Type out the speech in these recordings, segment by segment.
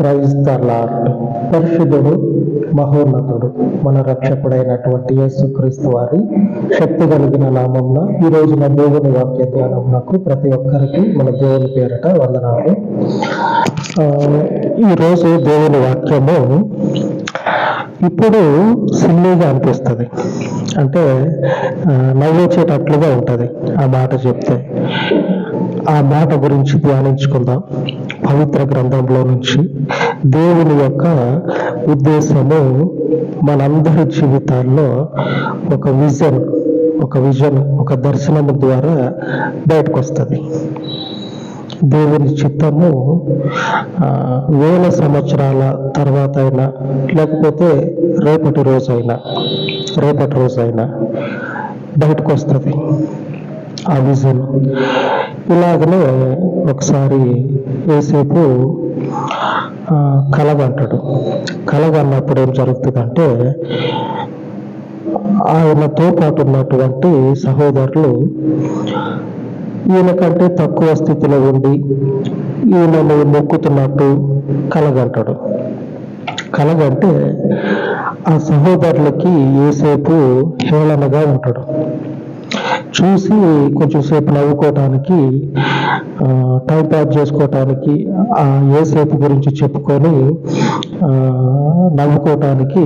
Praise lord పరిశుద్ధుడు మహోన్నతుడు మన రక్షకుడైనటువంటి యేసుక్రీస్తు వారి శక్తి కలిగిన నామంన ఈ రోజున దేవుని వాక్య ధ్యానంకు ప్రతి ఒక్కరికి మన దేవుని పేరట వందనాలు. ఆ, ఈ రోజు దేవుని వాక్యము ఇప్పుడు సిల్లీగా అనిపిస్తుంది. అంటే నవ్వొచ్చేటట్లుగా ఉంటుంది ఆ మాట చెప్తే. ఆ మాట గురించి ధ్యానించుకుందాం. పవిత్ర గ్రంథంలో నుంచి దేవుని యొక్క ఉద్దేశము మనందరి జీవితాల్లో ఒక విజన్ ఒక విజన్ ఒక దర్శనము ద్వారా బయటకు వస్తుంది దేవుని చిత్తము వేల సంవత్సరాల తర్వాత అయినా లేకపోతే రేపటి రోజైనా రేపటి రోజైనా బయటకు వస్తుంది ఆ విజన్. ఇలాగనే ఒకసారి ఏసేపు కలగంటాడు కలగన్నప్పుడు ఏం జరుగుతుందంటే ఆయనతో పాటు ఉన్నటువంటి సహోదరులు ఈయన కంటే తక్కువ స్థితిలో ఉండి ఈయనను మొక్కుతున్నట్టు కలగంటాడు కలగంటే ఆ సహోదరులకి ఏసేపు హేళనగా ఉంటాడు. చూసి కొంచెం సేపు నవ్వుకోవటానికి టైం పాస్ చేసుకోవటానికి ఆ ఏసేపు గురించి చెప్పుకొని నవ్వుకోవటానికి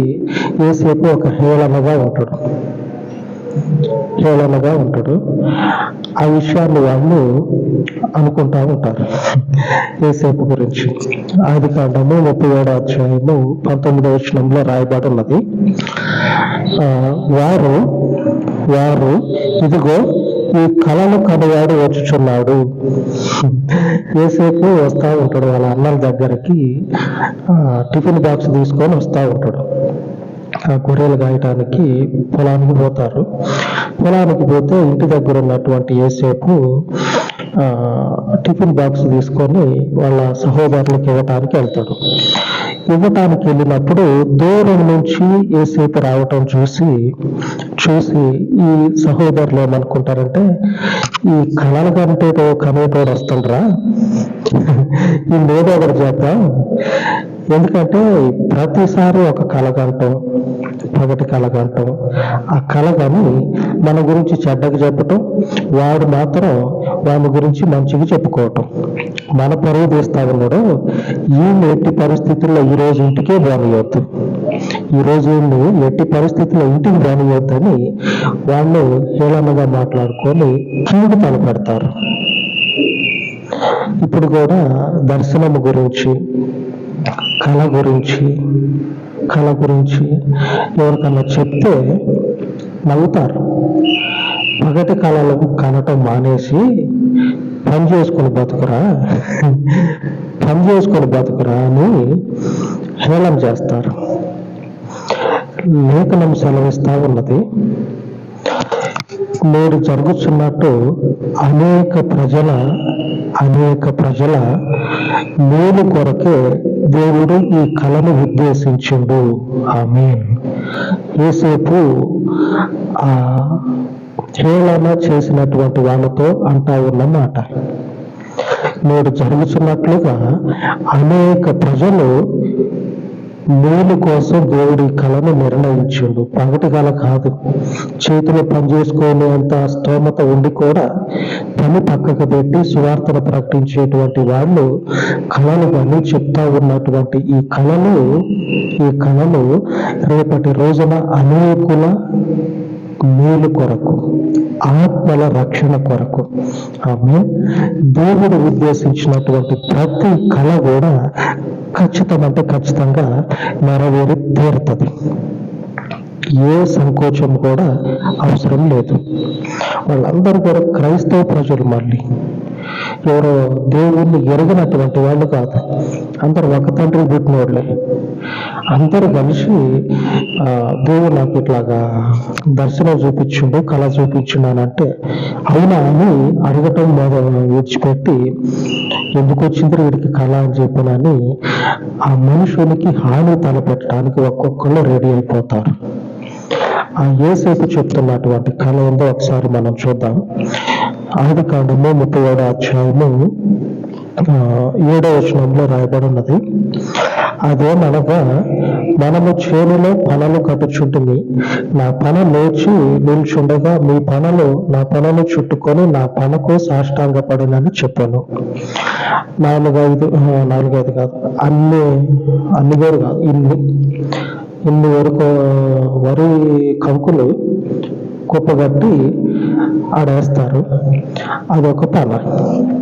ఏసేపు ఒక హేళనగా ఉంటాడు. హేళనగా ఉంటాడు. ఆ విషయాన్ని వాళ్ళు అనుకుంటా ఉంటారు. ఏసేపు గురించి? ఆది కాండము ముప్పై ఏడో అధ్యాయము పంతొమ్మిదో వచనంలో రాయబడి ఉన్నది వారు వారు ఇదిగో ఈ కళలు కనువాడు వచ్చుచున్నాడు. ఏసేపు వస్తూ ఉంటాడు వాళ్ళ అన్నల దగ్గరికి. టిఫిన్ బాక్స్ తీసుకొని వస్తూ ఉంటాడు. ఆ గొర్రెలు గాయటానికి పొలానికి పోతారు. పొలానికి పోతే ఇంటి దగ్గర ఉన్నటువంటి ఏసేపు టిఫిన్ బాక్స్ తీసుకొని వాళ్ళ సహోదరులకు ఇవ్వటానికి వెళ్తాడు. ఇవ్వటానికి వెళ్ళినప్పుడు దూరం నుంచి ఏసేపు రావటం చూసి చూసి ఈ సహోదరులు ఏమనుకుంటారంటే ఈ కళల కంటే కమేటోడు వస్తుండ్రా. ఈ లేదెవరు చేద్దాం. ఎందుకంటే ప్రతిసారి ఒక కలగంటం పగటి కలగంటం ఆ కలగని మన గురించి చెడ్డగా చెప్పటం వాడు మాత్రం వాని గురించి మంచిగా చెప్పుకోవటం. మన పరువు తీస్తా ఉన్నాడు. ఈ ఎట్టి పరిస్థితుల్లో ఈ రోజు ఇంటికే రానియొద్దు ఈ రోజు ఎట్టి పరిస్థితుల్లో ఇంటికి రానియొద్దని వాళ్ళు హేళనగా మాట్లాడుకొని కీడు తలపెడతారు. ఇప్పుడు కూడా దర్శనము గురించి కళ గురించి కళ గురించి ఎవరికన్నా చెప్తే నవ్వుతారు. పగటి కళలకు కనటం మానేసి పని చేసుకొని బతుకురా పని చేసుకొని బతుకురా అని హేళన చేస్తారు. లేఖనం సెలవిస్తా ఉన్నది నేడు జరుగుతున్నట్టు అనేక ప్రజల అనేక ప్రజల మేలు కొరకే దేవుడు ఈ కళను ఉద్దేశించిండు. మీన్ ఏసేపు ఆ హేళన చేసినటువంటి వాళ్ళతో అంటా ఉన్నమాట. నేడు జరుగుతున్నట్లుగా అనేక ప్రజలు మేలు కోసం దేవుడి కళను నిర్ణయించిండు. పగటి కళ కాదు. చేతులు పని అంత స్తోమత ఉండి కూడా పని పక్కకు పెట్టి సువార్తను ప్రకటించేటువంటి వాళ్ళు కళలు కానీ చెప్తా ఉన్నటువంటి ఈ కళలు ఈ కళలు రేపటి రోజున అనేకుల మేలు కొరకు ఆత్మల రక్షణ కొరకు. ఆమె దేవుడు ఉద్దేశించినటువంటి ప్రతి కళ కూడా ఖచ్చితం అంటే ఖచ్చితంగా నెరవేరి తీరుతుంది. ఏ సంకోచం కూడా అవసరం లేదు. వాళ్ళందరూ కూడా క్రైస్తవ ప్రజలు మళ్ళీ. ఎవరో దేవుణ్ణి ఎరగినటువంటి వాళ్ళు కాదు. అందరు ఒక తండ్రి పుట్టిన వాళ్ళే కలిసి దేవుడు నాకు ఇట్లాగా దర్శనం చూపించిండు కళ చూపించిండు అని అంటే అవునా అని అడగటం మొద- విడిచిపెట్టి ఎందుకు వచ్చిందో వీడికి కళ అని చెప్పినని ఆ మనుషునికి హాని తలపెట్టడానికి ఒక్కొక్కళ్ళు రెడీ అయిపోతారు. ఆ ఏసేపు చెప్తున్నటువంటి కళ ఏందో ఒకసారి మనం చూద్దాం. ఆది ముప్పై ఏడో అధ్యాయము ఏడో వచనంలో రాయబడి ఉన్నది అదేమనగా మనము చేనులో పనులు కట్టుచుంటిమి. నా పన లేచి నిల్చుండగా మీ పనులు నా పనులు చుట్టుకొని నా పనకు సాష్టాంగపడినని చెప్పాను. నాలుగైదు నాలుగైదు కాదు అన్ని అన్ని వేరు కాదు ఇన్ని. ఇన్ని వరకు వరి కంకులు కుప్పగట్టి ఆడేస్తారు. అదొక పన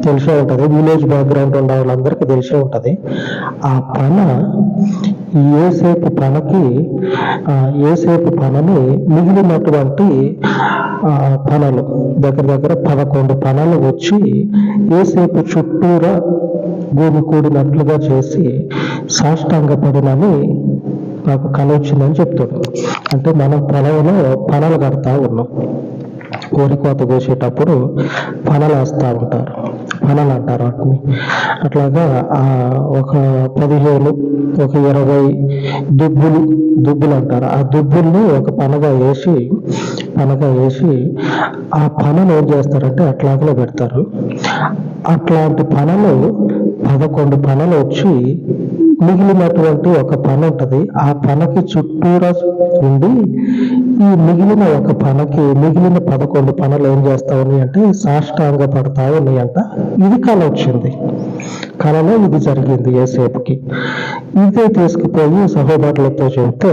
తెలిసే ఉంటుంది. విలేజ్ బ్యాక్గ్రౌండ్ ఉన్న వాళ్ళందరికీ తెలిసే ఉంటుంది. ఆ పన ఏసేపు పనకి ఏసేపు పనని మిగిలినటువంటి పనలు దగ్గర దగ్గర పదకొండు పనలు వచ్చి ఏసేపు చుట్టూరా భూమి కూడినట్లుగా చేసి సాష్టాంగపడినని నాకు కళ వచ్చిందని చెప్తాడు అంటే మనం పొలంలో పనలు కడతా ఉన్నాం. వరి కోత కోసేటప్పుడు పనలు వేస్తూ ఉంటారు. పనలు అంటారు వాటిని. అట్లాగా ఒక పదిహేను ఒక ఇరవై దుబ్బులు దుబ్బులు అంటారు. ఆ దుబ్బుల్ని ఒక పనగా వేసి పనగా వేసి ఆ పనను ఏం చేస్తారంటే అట్లాగలో పెడతారు. అట్లాంటి పనలు పదకొండు పనలు వచ్చి మిగిలినటువంటి ఒక పన ఉంటుంది. ఆ పనకి చుట్టూరా ఉండి ఈ మిగిలిన ఒక పనకి మిగిలిన పదకొండు పనులు ఏం చేస్తా ఉన్నాయి అంటే సాష్టాంగ పడతా ఉన్నాయంట ఇది కళ వచ్చింది. కళలో ఇది జరిగింది ఏసేపుకి. ఇదే తీసుకుపోయి సహోదరులతో చెబితే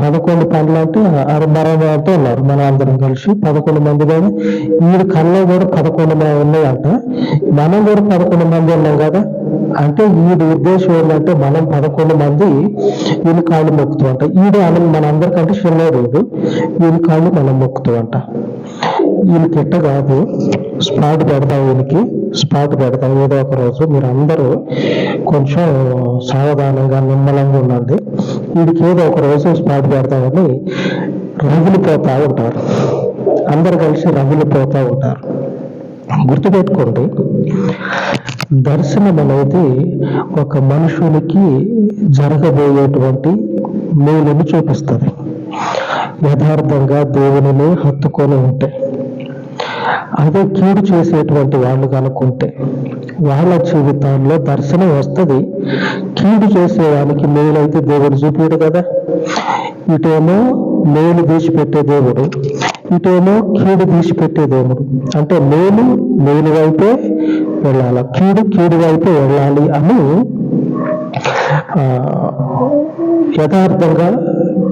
పదకొండు పనులు అంటే అరమరంతో అంటే ఉన్నారు. మన అందరం కలిసి పదకొండు మంది కానీ వీడి కళ్ళలో కూడా పదకొండు మంది ఉన్నాయంట మనం కూడా పదకొండు మంది ఉన్నాం కదా. అంటే వీడి ఉద్దేశం ఏంటంటే మనం పదకొండు మంది వీళ్ళు కాళ్ళు మొక్కుతూ అంట ఈడే అన మన అందరికంటే చిన్నోడు వీడు కాళ్ళు మనం మొక్కుతూ అంట వీళ్ళకి ఎట్ట కాదు. స్పాట్ పెడతాం వీళ్ళకి స్పాట్ పెడతాం. ఏదో ఒక రోజు మీరు అందరూ కొంచెం సావధానంగా నిమ్మలంగా ఉండండి. వీడికి ఏదో ఒక రోజు స్పాట్ పెడతామని రగిలిపోతా ఉంటారు. అందరు కలిసి రగిలిపోతా ఉంటారు. గుర్తుపెట్టుకోండి. దర్శనం అనేది ఒక మనుషునికి జరగబోయేటువంటి మేలుని చూపిస్తుంది. యథార్థంగా దేవునిని హత్తుకొని ఉంటే అదే కీడు చేసేటువంటి వాళ్ళు కనుక్కుంటే వాళ్ళ జీవితాల్లో దర్శనం వస్తుంది. కీడు చేసేవానికి మేలైతే దేవుడు చూపించడు కదా. ఇటేమో మేలు తీసిపెట్టే దేవుడు ఇటేమో కీడు తీసిపెట్టే దేవుడు. అంటే మేలు మేలు వైపే వెళ్ళాలి? కీడు కీడు వైపే వెళ్ళాలి అని యథార్థంగా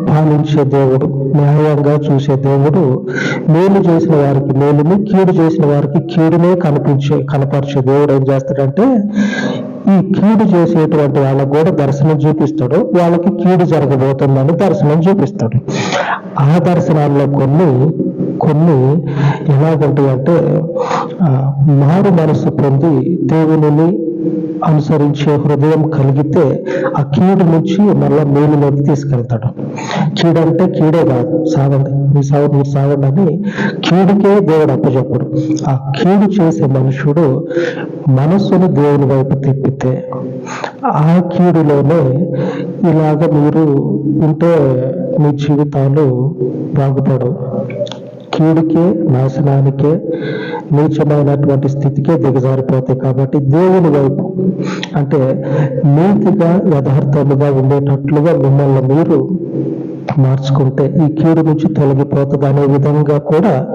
పాలించే దేవుడు న్యాయంగా చూసే దేవుడు మేలు చేసిన వారికి మేలుని కీడు చేసిన వారికి కీడునే కనిపించే కనపరిచే దేవుడు ఏం చేస్తాడంటే ఈ కీడు చేసేటువంటి వాళ్ళకు కూడా దర్శనం చూపిస్తాడు. వాళ్ళకి కీడు జరగబోతుందని దర్శనం చూపిస్తాడు. ఆ దర్శనాల్లో కొన్ని కొన్ని ఎలాగుంటాయి అంటే మారు మనసు పొంది దేవుని అనుసరించే హృదయం కలిగితే ఆ కీడు నుంచి మళ్ళీ మేలులోకి తీసుకెళ్తాడు. కీడు అంటే కీడే కాదు సాగండి. మీ సాగు మీరు సాగండి అని కీడుకే దేవుడు అప్పచెప్పడు. ఆ కీడు చేసే మనుషుడు మనస్సును దేవుని వైపు తిప్పితే ఆ కీడులోనే ఇలాగ మీరు ఉంటే మీ జీవితాలు బాగుపడవు. కీడుకే నాశనానికే నీచమైనటువంటి స్థితికే దిగజారిపోతాయి కాబట్టి దేవుని వైపు అంటే నీతిగా యథార్థముగా ఉండేటట్లుగా మిమ్మల్ని మీరు మార్చుకుంటే ఈ కీడు నుంచి తొలగిపోతుంది అనే విధంగా కూడా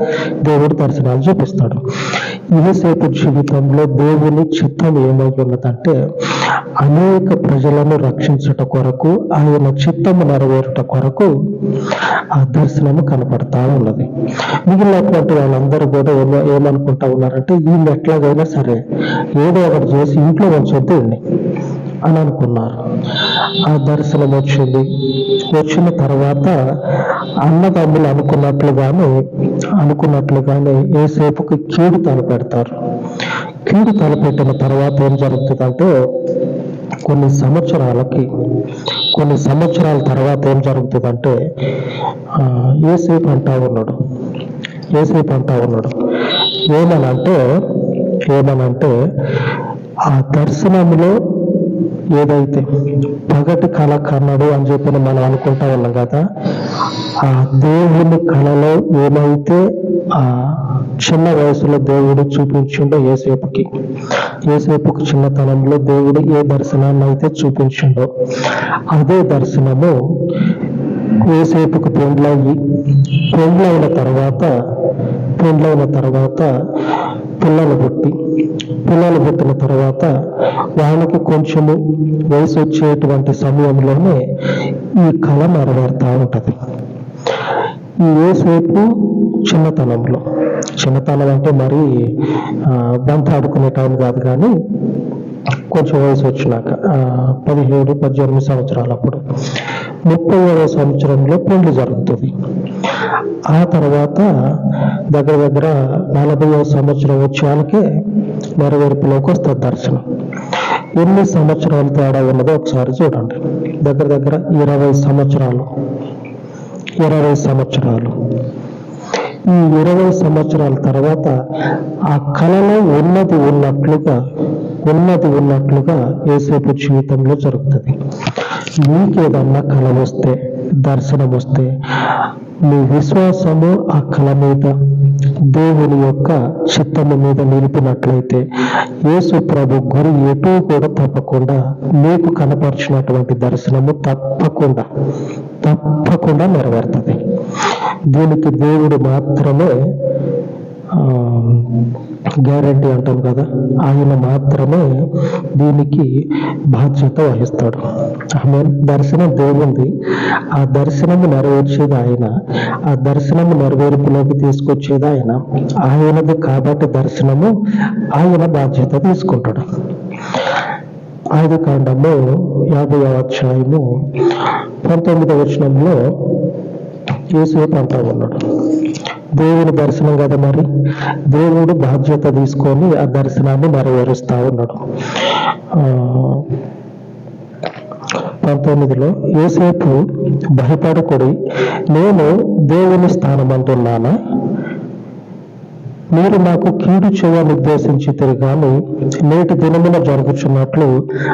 దేవుడు దర్శనాలు చూపిస్తాడు. ఇదిసేపు జీవితంలో దేవుని చిత్తం ఏమై ఉన్నదంటే అనేక ప్రజలను రక్షించుట కొరకు ఆయన చిత్తము నెరవేరుట కొరకు ఆ దర్శనము కనపడతా ఉన్నది. మిగిలినటువంటి వాళ్ళందరూ కూడా ఏమో ఏమనుకుంటా ఉన్నారంటే వీళ్ళు ఎట్లాగైనా సరే ఏదో ఒకటి చేసి ఇంట్లో ఉంచొద్దు అని అనుకున్నారు. ఆ దర్శనం వచ్చింది వచ్చిన తర్వాత అన్నదమ్ములు అనుకున్నట్లుగానే అనుకున్నట్లుగానే ఏసేపుకి కీడు తలపెడతారు. కీడు తలపెట్టిన తర్వాత ఏం జరుగుతుందంటే కొన్ని సంవత్సరాలకి కొన్ని సంవత్సరాల తర్వాత ఏం జరుగుతుందంటే ఏసేపు అంటా ఉన్నాడు. ఏసేపు అంటా ఉన్నాడు. ఏమనంటే ఏమనంటే ఆ దర్శనంలో ఏదైతే పగటి కళ కన్నాడు అని చెప్పి మనం అనుకుంటా ఉన్నాం కదా ఆ దేవుని కళలో ఏమైతే ఆ చిన్న వయసులో దేవుడు చూపించిండో ఏసేపుకి ఏసేపుకి చిన్నతనంలో దేవుడు ఏ దర్శనాన్ని అయితే చూపించిండో అదే దర్శనము ఏసేపుకు పెండ్లయ్యి పెండ్లైన తర్వాత పెండ్లైన తర్వాత పిల్లలు పుట్టి పిల్లలు పుట్టిన తర్వాత వాళ్ళకి కొంచెము వయసు వచ్చేటువంటి సమయంలోనే ఈ కళ నెరవేరుతూ ఉంటుంది. ఈ ఏసేపు చిన్నతనంలో చిన్నతనం అంటే మరి బంతాడుకునే టైం కాదు కానీ కొంచెం వయసు వచ్చినాక పదిహేడు పద్దెనిమిది సంవత్సరాలు అప్పుడు ముప్పై ఏడవ సంవత్సరంలో పెళ్ళి జరుగుతుంది. ఆ తర్వాత దగ్గర దగ్గర నలభైవ సంవత్సరం వచ్చేవాళ్ళకే నెరవేర్పులోకి వస్తుంది దర్శనం. ఎన్ని సంవత్సరాలు తేడా ఉన్నదో ఒకసారి చూడండి. దగ్గర దగ్గర ఇరవై సంవత్సరాలు. ఇరవై సంవత్సరాలు. ఈ ఇరవై సంవత్సరాల తర్వాత ఆ కళలో ఉన్నది ఉన్నట్లుగా ఉన్నది ఉన్నట్లుగా ఏసేపు జీవితంలో జరుగుతుంది. మీకేదన్నా కళ వస్తే దర్శనం వస్తే మీ విశ్వాసము ఆ కళ మీద దేవుని యొక్క చిత్తము మీద నిలిపినట్లయితే యేసు ప్రభు గురి ఎటు కూడా తప్పకుండా మీకు కనపరిచినటువంటి దర్శనము తప్పకుండా తప్పకుండా నెరవేరుతుంది. దీనికి దేవుడు మాత్రమే గ్యారంటీ అంటాం కదా ఆయన మాత్రమే దీనికి బాధ్యత వహిస్తాడు. ఆమె దర్శనం దేవుంది ఆ దర్శనము నెరవేర్చేది ఆయన. ఆ దర్శనము నెరవేర్పులోకి తీసుకొచ్చేది ఆయన. ఆయనది కాబట్టి దర్శనము ఆయన బాధ్యత తీసుకుంటాడు. ఆది కాండము యాభై అధ్యాయము పంతొమ్మిదవ వచనంలో యేసేపు అంటా ఉన్నాడు? దేవుని దర్శనం కదా మరి? దేవుడు బాధ్యత తీసుకొని ఆ దర్శనాన్ని నెరవేరుస్తా ఉన్నాడు. ఆ, పంతొమ్మిదిలో ఏసేపు భయపడకుడి నేను దేవుని స్థానం అంటున్నానా మీరు నాకు కీడు చేయని ఉద్దేశించితే గాని నేటి దినమున జరుగుచున్నట్లు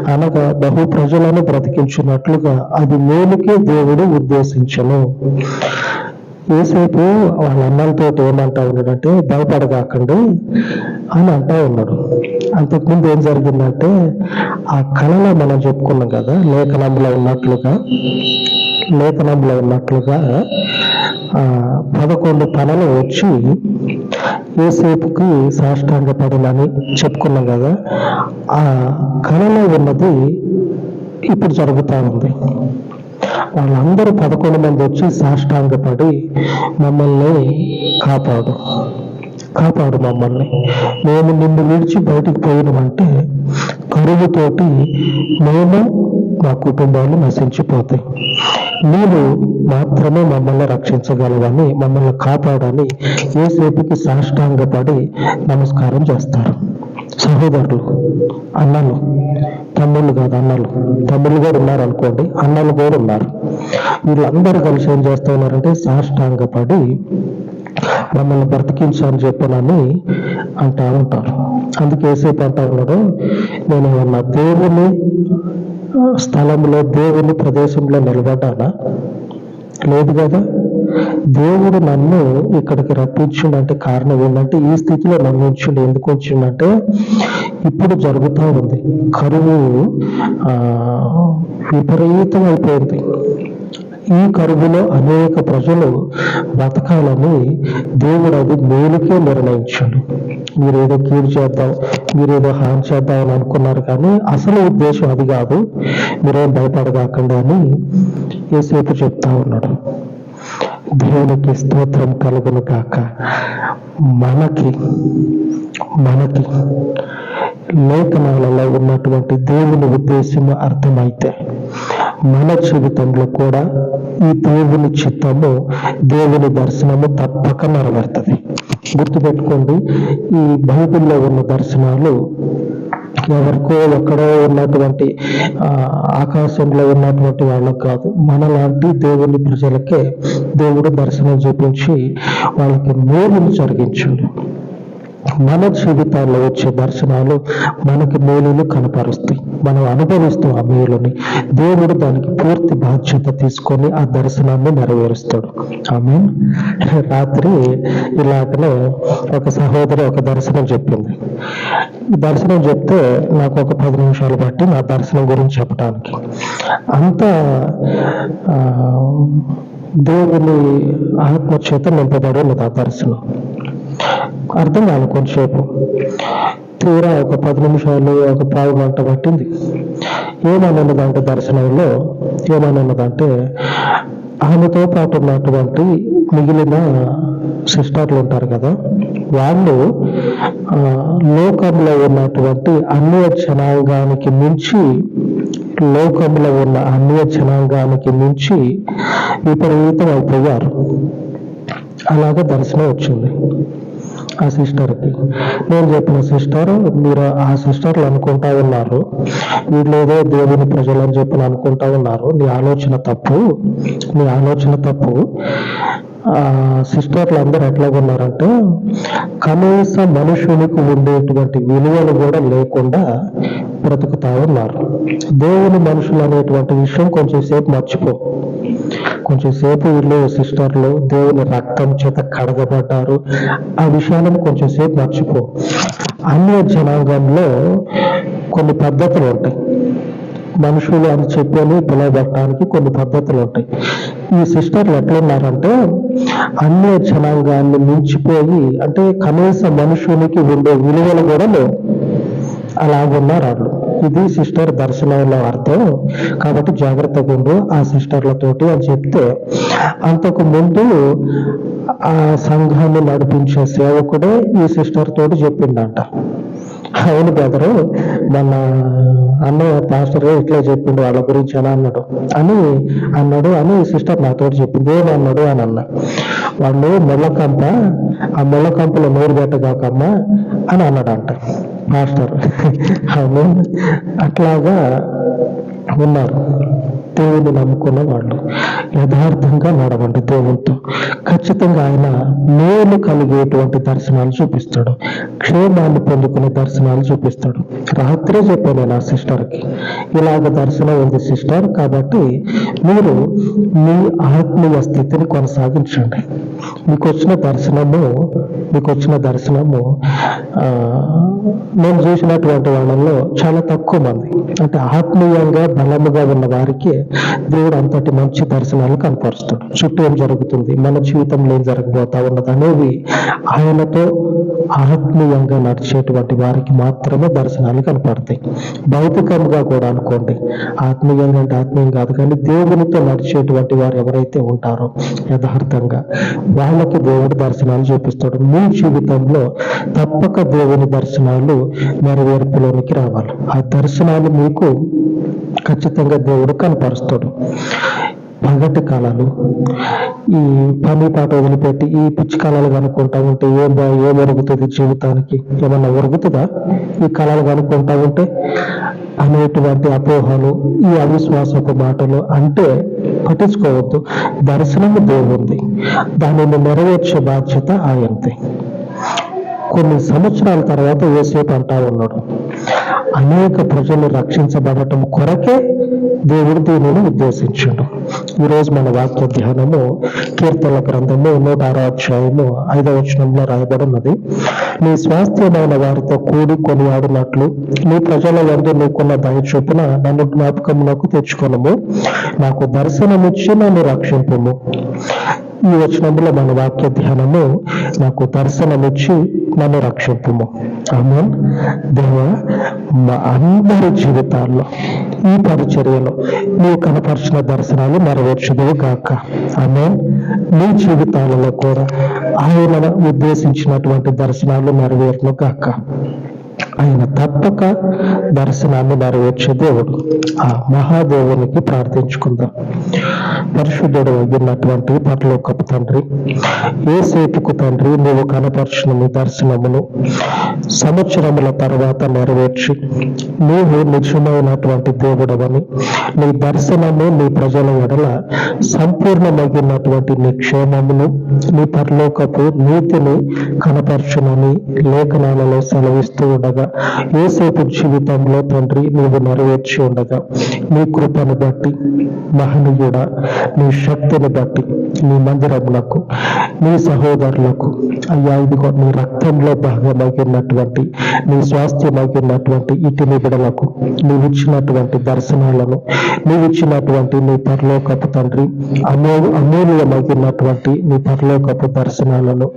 అనగా బహు ప్రజలను బ్రతికించినట్లుగా అది మేలుకే దేవుడు ఉద్దేశించను. ఏసేపు వాళ్ళ అన్నలతో ఏమంటా ఉన్నాడంటే భయపడగాకండి అని అంటా ఉన్నాడు. అంతకుముందు ఏం జరిగిందంటే ఆ కళలో మనం చెప్పుకున్నాం కదా లేఖనంలో ఉన్నట్లుగా లేఖనంలో ఉన్నట్లుగా పదకొండు పనులు వచ్చి ఏసేపుకి సాష్టాంగ పడనని చెప్పుకున్నాం కదా ఆ కళలో ఉన్నది ఇప్పుడు జరుగుతూ ఉంది. వాళ్ళందరూ పదకొండు మంది వచ్చి సాష్టాంగపడి మమ్మల్ని కాపాడు. కాపాడు మమ్మల్ని. మేము నిన్ను విడిచి బయటికి పోయినామంటే కరువుతోటి మేము మా కుటుంబాలు నశించిపోతాయి నీవు మాత్రమే మమ్మల్ని రక్షించగలవని మమ్మల్ని కాపాడని ఏసేపుకి సాష్టాంగపడి నమస్కారం చేస్తారు. సహోదరులు అన్నలు తమ్ముళ్ళు కాదు అన్నలు. తమ్ముళ్ళు కూడా ఉన్నారు అనుకోండి అన్నలు కూడా ఉన్నారు. వీళ్ళందరూ కలిసి ఏం చేస్తూ ఉన్నారంటే సాష్టాంగపడి మమ్మల్ని బ్రతికించని చెప్పనని అంటా ఉంటారు. అందుకే ఏసేపు అంటా ఉన్నాడు నేను ఏమన్నా దేవుని స్థలంలో దేవుని ప్రదేశంలో నిలబడ్డానా? లేదు కదా దేవుడు నన్ను ఇక్కడికి రప్పించిండంటే కారణం ఏంటంటే ఈ స్థితిలో నన్ను ఉంచిండు. ఎందుకు ఉంచిండంటే ఇప్పుడు జరుగుతూ ఉంది. కరువు విపరీతం అయిపోయింది ఈ కరువులో అనేక ప్రజలు బతకాలని దేవుడు అది మేలుకే నిర్ణయించాడు. మీరేదో కీడు చేద్దాం మీరేదో హాని చేద్దాం అని అనుకున్నారు కానీ అసలు ఉద్దేశం అది కాదు. మీరేం భయపడగాకండి అని ఏసేపు చెప్తా ఉన్నాడు. దేవునికి స్తోత్రం కలుగును కాక మనకి మనకి లేఖనాలలో ఉన్నటువంటి దేవుని ఉద్దేశము అర్థమైతే మన జీవితంలో కూడా ఈ దేవుని చిత్తము దేవుని దర్శనము తప్పక నెరవేరుతుంది. గుర్తుపెట్టుకోండి ఈ బైబిల్లో ఉన్న దర్శనాలు ఎవరికో ఎక్కడో ఉన్నటువంటి ఆ, ఆకాశంలో ఉన్నటువంటి వాళ్ళకు కాదు మనలాంటి దేవుని ప్రజలకే దేవుడు దర్శనం చూపించి వాళ్ళకి మేలును జరిగించుడు. మన జీవితాల్లో వచ్చే దర్శనాలు మనకి మేలులు కనపరుస్తాయి. మనం అనుభవిస్తూ ఆ మేలుని దేవుడు దానికి పూర్తి బాధ్యత తీసుకొని ఆ దర్శనాన్ని నెరవేరుస్తాడు. ఆమె రాత్రి ఇలాగనే ఒక సహోదరి ఒక దర్శనం చెప్పింది. దర్శనం చెప్తే నాకు ఒక పది నిమిషాలు బట్టి నా దర్శనం గురించి చెప్పడానికి అంత ఆ, దేవుని ఆత్మ చేత నింపబడి ఉన్నది ఆ దర్శనం. అర్థం కాదు కొంచెంసేపు తీరా ఒక పది నిమిషాలు ఒక పావు గంట పట్టింది. ఏమన్నదంటే దర్శనంలో ఏమన్నదంటే ఆమెతో పాటు ఉన్నటువంటి మిగిలిన సిస్టర్లు ఉంటారు కదా వాళ్ళు లోకంలో ఉన్నటువంటి అన్య జనాంగానికి మించి లోకంలో ఉన్న అన్య జనాంగానికి మించి విపరీతం అయిపోయారు అలాగే దర్శనం వచ్చింది. ఆ సిస్టర్కి నేను చెప్పిన సిస్టర్ మీరు ఆ సిస్టర్లు అనుకుంటా ఉన్నారు. వీళ్ళు ఏదో దేవుని ప్రజలు అని చెప్పి అనుకుంటా ఉన్నారు. నీ ఆలోచన తప్పు. నీ ఆలోచన తప్పు. ఆ సిస్టర్లు అందరూ ఎట్లా ఉన్నారంటే కనీస మనుషునికి ఉండేటువంటి విలువలు కూడా లేకుండా బ్రతుకుతా ఉన్నారు. దేవుని మనుషులు అనేటువంటి విషయం కొంచెం సేపు మర్చిపో. కొంచెం సేపు వీళ్ళు సిస్టర్లు దేవుని రక్తం చేత కడగబడ్డారు. ఆ విషయాలను కొంచెం సేపు మర్చిపో. అన్య జనాంగంలో కొన్ని పద్ధతులు ఉంటాయి. మనుషులు అని చెప్పని పిలవబట్టడానికి కొన్ని పద్ధతులు ఉంటాయి. ఈ సిస్టర్లు ఎట్లున్నారంటే అన్య జనాంగాన్ని మించిపోయి అంటే కనీస మనుషునికి ఉండే విలువలు కూడా లేవు. అలాగున్నారు వాళ్ళు ఇది సిస్టర్ దర్శనంలో అర్థం కాబట్టి జాగ్రత్తగా ఉండు ఆ సిస్టర్లతోటి అని చెప్తే అంతకు ముందు ఆ సంఘాన్ని నడిపించే సేవకుడే ఈ సిస్టర్ తోటి చెప్పిండంట. అవును బ్రదరు మన అన్న పాస్టర్ ఇట్లా చెప్పిండు వాళ్ళ గురించి అని అన్నాడు. అని అన్నాడు అని సిస్టర్ నాతోటి చెప్పింది ఏమన్నాడు అని అన్న. వాళ్ళు ముళ్ళకంప ఆ ముళ్ళకంపలో నోరు పెట్టగాకమ్మా అని అన్నాడంట. మాస్టర్. అవును. అట్లాగా ఉన్నారు. దేవుని నమ్ముకున్న వాళ్ళు. యథార్థంగా నడవండి దేవునితో. ఖచ్చితంగా ఆయన మేలు కలిగేటువంటి దర్శనాలు చూపిస్తాడు. క్షేమాన్ని పొందుకునే దర్శనాలు చూపిస్తాడు. రాత్రే చెప్పాను నేను ఆ సిస్టర్కి. ఇలాగ దర్శనం ఉంది సిస్టర్ కాబట్టి మీరు మీ ఆత్మీయ స్థితిని కొనసాగించండి. మీకు వచ్చిన దర్శనము మీకు వచ్చిన దర్శనము నేను చూసినటువంటి వాళ్ళల్లో చాలా తక్కువ మంది. అంటే ఆత్మీయంగా బలముగా ఉన్న వారికి దేవుడు అంతటి మంచి దర్శనాలు కనపరుస్తాడు. చుట్టూ ఏం జరుగుతుంది? మన జీవితంలో ఏం జరగబోతా ఉన్నది అనేవి ఆయనతో ఆత్మీయంగా నడిచేటువంటి వారికి మాత్రమే దర్శనాలు కనపడతాయి. భౌతికంగా కూడా అనుకోండి. ఆత్మీయంగా అంటే ఆత్మీయం కాదు కానీ దేవునితో నడిచేటువంటి వారు ఎవరైతే ఉంటారో యథార్థంగా వాళ్ళకి దేవుడు దర్శనాలు చూపిస్తాడు. మీ జీవితంలో తప్పక దేవుని దర్శనాలు నెరవేర్పులోనికి రావాలి. ఆ దర్శనాలు మీకు ఖచ్చితంగా దేవుడు కనపరుస్తాడు. పగటి కాలాలు ఈ పని పాట వదిలిపెట్టి ఈ పిచ్చి కాలాలు కనుక్కుంటా ఉంటే ఏం బా ఏం ఒరుగుతుంది జీవితానికి? ఏమన్నా ఒరుగుతుందా? ఈ కళలు కనుక్కుంటా ఉంటే అనేటువంటి అపోహలు ఈ అవిశ్వాసపు మాటలు అంటే పట్టించుకోవద్దు. దర్శనము దేవుంది దానిని నెరవేర్చే బాధ్యత ఆయనది. కొన్ని సంవత్సరాల తర్వాత ఏసేపు అంటా ఉన్నాడు అనేక ప్రజలు రక్షించబడటం కొరకే దేవుడు దీనిని ఉద్దేశించాడు. ఈరోజు మన వాక్య ధ్యానము కీర్తన గ్రంథము నూట ఆరో అధ్యాయము ఐదవ వచనంలో రాయబడినది. నీ స్వాస్థ్యమైన వారితో కూడి కొనియాడినట్లు నీ ప్రజల యందు నీకున్న దయ చొప్పున నన్ను జ్ఞాపకమునకు తెచ్చుకొనము. నాకు దర్శనమిచ్చి నన్ను రక్షింపము. ఈ వచనంలో మన వాక్య ధ్యానము నాకు దర్శనమిచ్చి నన్ను రక్షింపము. ఆమె దేవ మా అందరి జీవితాల్లో ఈ పరిచర్యలో నీవు కనపరిచిన దర్శనాలు నెరవేర్చుదువు గాక. ఆమె నీ జీవితాలలో కూడా ఆయన ఉద్దేశించినటువంటి దర్శనాలు నెరవేరును గాక. ఆయన తప్పక దర్శనాన్ని నెరవేర్చే దేవుడు. ఆ మహాదేవునికి ప్రార్థించుకుందాం. పరిశుద్ధుడు అయినటువంటి పరలోకపు తండ్రి ఏ సేపుకు తండ్రి నువ్వు కనపరచిన నీ దర్శనమును సంవత్సరముల తర్వాత నెరవేర్చి నువ్వు నిజమైనటువంటి దేవుడవని నీ దర్శనము నీ ప్రజల ఎడల సంపూర్ణమైనటువంటి నీ క్షేమమును నీ పరలోకపు నీతిని కనపరచునని లేఖనాలలో సెలవిస్తూ ఉండగా ఏసేపు జీవితంలో తండ్రి నీవు నెరవేర్చి ఉండగా నీ కృపను బట్టి మహనీయుడ నీ శక్తిని బట్టి నీ మందిరములకు నీ సహోదరులకు అయ్యా ఇదిగో నీ రక్తంలో భాగమైనటువంటి నీ స్వాస్థ్యమైనటువంటి ఇటు నిబిడలకు నీవిచ్చినటువంటి దర్శనాలను నీవిచ్చినటువంటి నీ పరలోకపు తండ్రి అమూ అమూల్యమైనటువంటి నీ పరలోకపు దర్శనాలను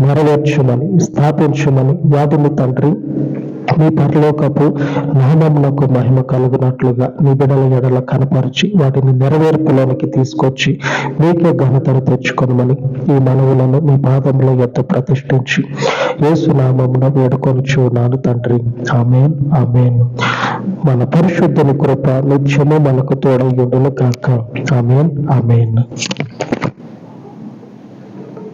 నెరవేర్చుమని స్థాపించుమని వాటిని తండ్రి నీ పరలోకపు నామమునకు మహిమ కలుగునట్లుగా నీ బిడల ఎడల కనపరిచి వాటిని నెరవేర్పులోనికి తీసుకొచ్చి మీకే ఘనతను తెచ్చుకొనమని ఈ మనవులను మీ పాదముల ఎత్తు ప్రతిష్ఠించి యేసునామమున వేడుకొని చూనాను తండ్రి. Amen amen. మన పరిశుద్ధుని కృప నిత్యము మనకు తోడయ్యుడును కాక ఆమెన్ ఆమెన్.